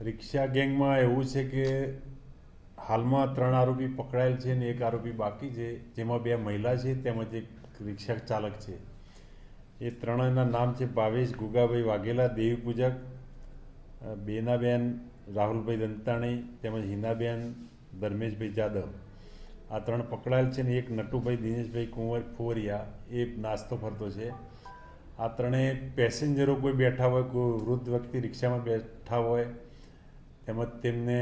રિક્ષા ગેંગમાં એવું છે કે હાલમાં ત્રણ આરોપી પકડાયેલ છે ને એક આરોપી બાકી છે, જેમાં બે મહિલા છે તેમજ એક રિક્ષા ચાલક છે. એ ત્રણેયના નામ છે ભાવેશ ગુગાભાઈ વાઘેલા, દેવી પૂજક બેનાબેન રાહુલભાઈ દંતાણી તેમજ હિનાબેન ધર્મેશભાઈ જાદવ. આ ત્રણ પકડાયેલ છે ને એક નટુભાઈ દિનેશભાઈ કુંવર ફુવરિયા એ નાસ્તો ફરતો છે. આ ત્રણેય પેસેન્જરો કોઈ બેઠા હોય, કોઈ વૃદ્ધ વ્યક્તિ રિક્ષામાં બેઠા હોય તેમજ તેમને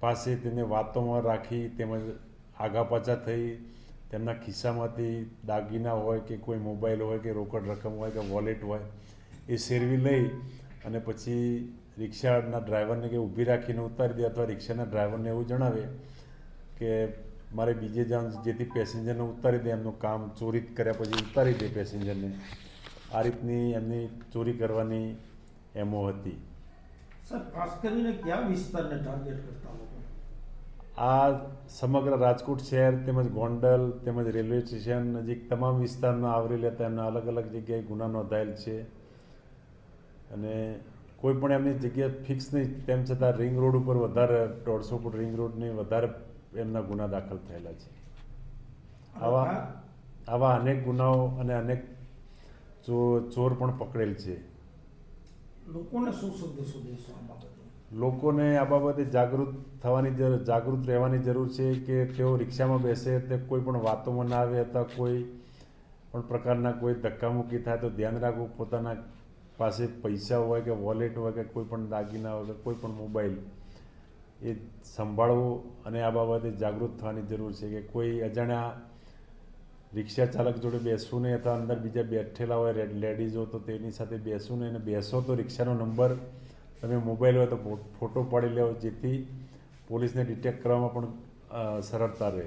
પાસે તેમને વાતોમાં રાખી તેમજ આગા પાછા થઈ, તેમના ખિસ્સામાંથી દાગીના હોય કે કોઈ મોબાઈલ હોય કે રોકડ રકમ હોય કે વોલેટ હોય, એ શેરવી લઈ અને પછી રિક્ષાના ડ્રાઈવરને કે ઊભી રાખીને ઉતારી દે અથવા રિક્ષાના ડ્રાઈવરને એવું જણાવે કે મારે બીજે જવાનું જેથી પેસેન્જરને ઉતારી દે, એમનું કામ ચોરી કર્યા પછી ઉતારી દે પેસેન્જરને. આ રીતની એમની ચોરી કરવાની એમો હતી. સર ખાસ કરીને કયા વિસ્તારને ટાર્ગેટ કરતા લોકો? આ સમગ્ર રાજકોટ શહેર તેમજ ગોંડલ તેમજ રેલવે સ્ટેશન નજીક તમામ વિસ્તારમાં આવરી લેતા એમના અલગ અલગ જગ્યાએ ગુના નોંધાયેલ છે. અને કોઈ પણ એમની જગ્યા ફિક્સ નહીં તેમ છતાં રિંગ રોડ ઉપર વધારે દોઢસો ફૂટ રિંગ રોડની વધારે એમના ગુના દાખલ થયેલા છે. આવા આવા અનેક ગુનાઓ અને અનેક ચોર પણ પકડેલ છે. લોકોને શું સંદેશો દેશો આ બાબતે? લોકોને આ બાબતે જાગૃત થવાની જાગૃત રહેવાની જરૂર છે કે તેઓ રિક્ષામાં બેસે, તે કોઈ પણ વાતોમાં ના આવે અથવા કોઈ પણ પ્રકારના કોઈ ધક્કામુક્કી થાય તો ધ્યાન રાખવું. પોતાના પાસે પૈસા હોય કે વોલેટ હોય કે કોઈ પણ દાગીના હોય કે કોઈ પણ મોબાઈલ, એ સંભાળવું અને આ બાબતે જાગૃત થવાની જરૂર છે કે કોઈ અજાણ્યા રિક્ષા ચાલક જોડે બેસવું નહીં અથવા અંદર બીજા બેઠેલા હોય લેડીઝો તો તેની સાથે બેસવું નહીં અને બેસો તો રિક્ષાનો નંબર તમે મોબાઈલ હોય તો ફોટો પાડી લેવો, જેથી પોલીસને ડિટેક્ટ કરવામાં પણ સરળતા રહે.